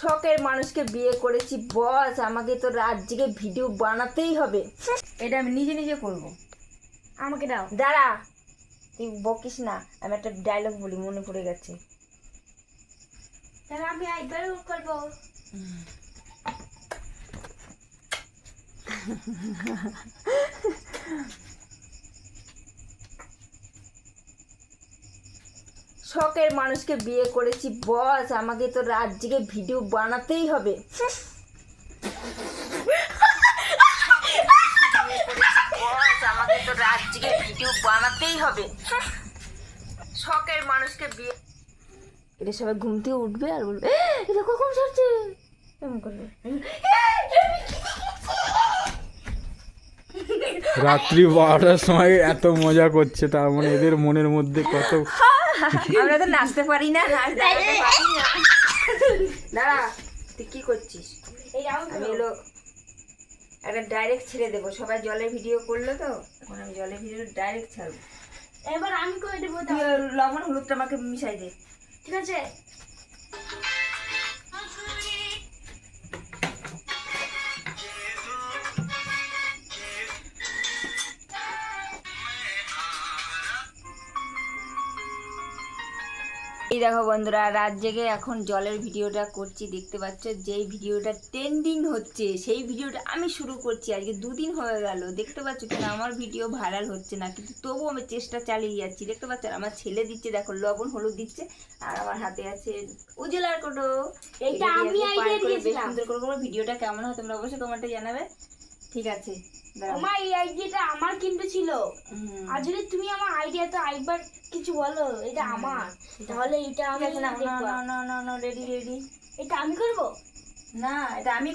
শখের মানুষকে বিয়ে করেছি বস আমাকে তো রাত জেগে ভিডিও বানাতেই হবে। এটা আমি নিজে নিজে করব। আমাকে দাও। দাঁড়া। তুই বকিস না আমি একটা ডায়লগ বলি মনে পড়ে গেছে। তাহলে আমি একবার করব। শখের মানুষকে বিয়ে করেছি বস আমাকে তো রাত জেগে ভিডিও বানাতেই হবে। আমাকে তো ভিডিও বানাতেই হবে। শখের মানুষকে বিয়ে এটা সবাই ঘুম থেকে উঠবে আর বলবে "এ, এটা কখন ছাড়ছে এমন করবে। রাত্রি বারোটার সময় এত মজা করছে তার মানে এদের মনের মধ্যে কত আমরা তো নাচতে পারি না দাঁড়া তুই কি করছিস? আমি হলো একটা ডাইরেক্ট ছেড়ে দেবো। সবাই জলের ভিডিও করল তো এখন আমি জলের ভিডিও ডাইরেক্ট ছাড়বো। এবার আমি করে দেবো লবণ হলুদটা আমাকে মিশাই দে। ঠিক আছে? এই দেখো বন্ধুরা রাত জেগে এখন জলের ভিডিওটা করছি দেখতে পাচ্ছ? যেই ভিডিওটা ট্রেন্ডিং হচ্ছে সেই ভিডিওটা আমি শুরু করছি। আজকে দুদিন হয়ে গেল দেখতে পাচ্ছ কিন্তু আমার ভিডিও ভাইরাল হচ্ছে না কিন্তু তবুও আমি চেষ্টা চালিয়ে যাচ্ছি। দেখতে পাচ্ছ? আমার ছেলে দিচ্ছে দেখো লবণ হলুদ দিচ্ছে আর আমার হাতে আছে উজলার কোটো এইটা আমি idea দিয়েছিলাম। সুন্দর করে ভিডিওটা কেমন হয় তোমরা অবশ্যই কমেন্টে জানাবে। ঠিক আছে। আমার এই আইডিয়াটা আমার কিন্তু ছিল। আর যদি তুমি আমার আইডিয়া তো একবার কিছু বলো এটা আমার। তাহলে এটা আমি না না না না রেডি রেডি এটা আমি করব? না এটা আমি